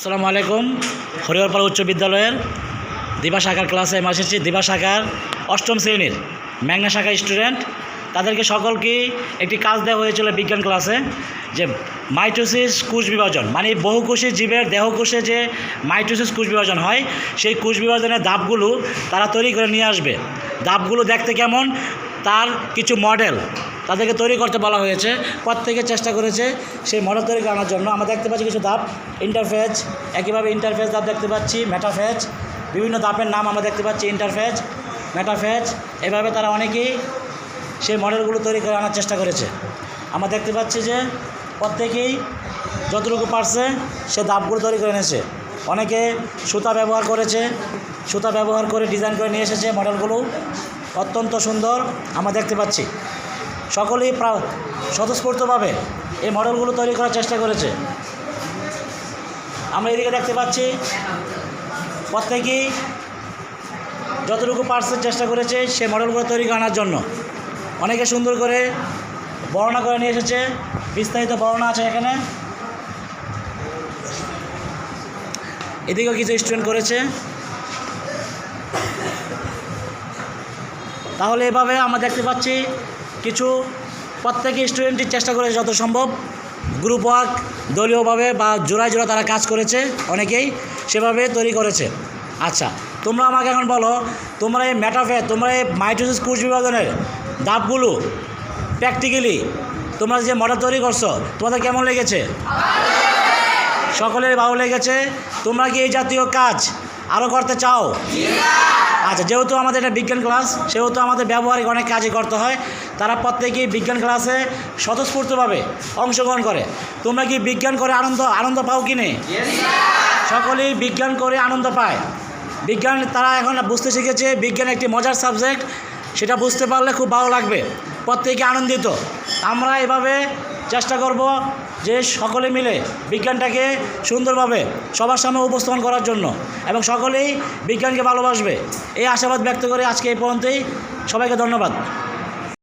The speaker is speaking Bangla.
আসসালামু আলাইকুম। হরিহরপাল উচ্চ বিদ্যালয়ের দিবা শাখার ক্লাসে আমি এসেছি দিবা শাখার অষ্টম শ্রেণির ম্যাগনা শাখার স্টুডেন্ট। তাদেরকে সকলকে একটি কাজ দেওয়া হয়েছিল বিজ্ঞান ক্লাসে, যে মাইটোসিস কোষ বিভাজন মানে বহুকোষী জীবের দেহকোষে যে মাইটোসিস কোষ বিভাজন হয়, সেই কোষ বিভাজনের দাবগুলো তারা তৈরি করে নিয়ে আসবে। দাবগুলো দেখতে কেমন? তার কিছু মডেল তাদেরকে তৈরি করতে বলা হয়েছে। প্রত্যেকে চেষ্টা করেছে সেই মডেল তৈরি করানোর জন্য। আমরা দেখতে পাচ্ছি কিছু ধাপ। ইন্টারফেজ একইভাবে ইন্টারফেজ ধাপ দেখতে পাচ্ছি মেটাফেজ বিভিন্ন ধাপের নাম আমরা দেখতে পাচ্ছি ইন্টারফেজ মেটাফেজ এভাবে তারা অনেকেই সেই মডেলগুলো তৈরি করে আনার চেষ্টা করেছে। আমরা দেখতে পাচ্ছি যে প্রত্যেকেই যতটুকু পারছে সে ধাপগুলো তৈরি করে এনেছে অনেকে সুতা ব্যবহার করেছে, সুতা ব্যবহার করে ডিজাইন করে নিয়ে এসেছে মডেলগুলো। অত্যন্ত সুন্দর আমরা দেখতে পাচ্ছি। সকলেই স্বতঃস্ফূর্তভাবে এই মডেলগুলো তৈরি করার চেষ্টা করেছে। আমরা এদিকে দেখতে পাচ্ছি, প্রত্যেকেই যতটুকু পারছে চেষ্টা করেছে সে মডেলগুলো তৈরি করানোর জন্য। অনেকে সুন্দর করে বর্ণনা করে নিয়ে এসেছে, বিস্তারিত বর্ণনা আছে এখানে। এদিকেও কিছু স্টুডেন্ট করেছে। তাহলে এভাবে আমরা দেখতে পাচ্ছি কিছু প্রত্যেকে স্টুডেন্টই চেষ্টা করেছে যত সম্ভব গ্রুপ ওয়ার্ক দলীয়ভাবে বা জোড়ায় জোড়া তারা কাজ করেছে অনেকেই সেভাবে তৈরি করেছে। আচ্ছা তোমরা আমাকে এখন বলো তোমরা এই ম্যাটাফে তোমরা এই মাইটোসিস কোষ বিভাজনের ধাপগুলো প্র্যাকটিক্যালি তোমরা যে মডেল তৈরি করছ তোমাদের কেমন লেগেছে? সকলের ভালো লেগেছে। তোমরা কি এই জাতীয় কাজ আরও করতে চাও? আচ্ছা যেহেতু আমাদের এটা বিজ্ঞান ক্লাস সেহেতু আমাদের ব্যবহারিক অনেক কাজই করতে হয়। তারা প্রত্যেকেই বিজ্ঞান ক্লাসে স্বতঃস্ফূর্তভাবে অংশগ্রহণ করে। তোমরা কি বিজ্ঞান করে আনন্দ আনন্দ পাও কি নেই? সকলেই বিজ্ঞান করে আনন্দ পায়। বিজ্ঞান তারা এখন বুঝতে শিখেছে বিজ্ঞান একটি মজার সাবজেক্ট সেটা বুঝতে পারলে খুব ভালো লাগবে। প্রত্যেকে আনন্দিত। আমরা এভাবে চেষ্টা করব যে সকলে মিলে বিজ্ঞানটাকে সুন্দরভাবে সবার সামনে উপস্থাপন করার জন্য এবং সকলেই বিজ্ঞানকে ভালোবাসবে। এই আশাবাদ ব্যক্ত করে আজকে এই পর্যন্তই। সবাইকে ধন্যবাদ।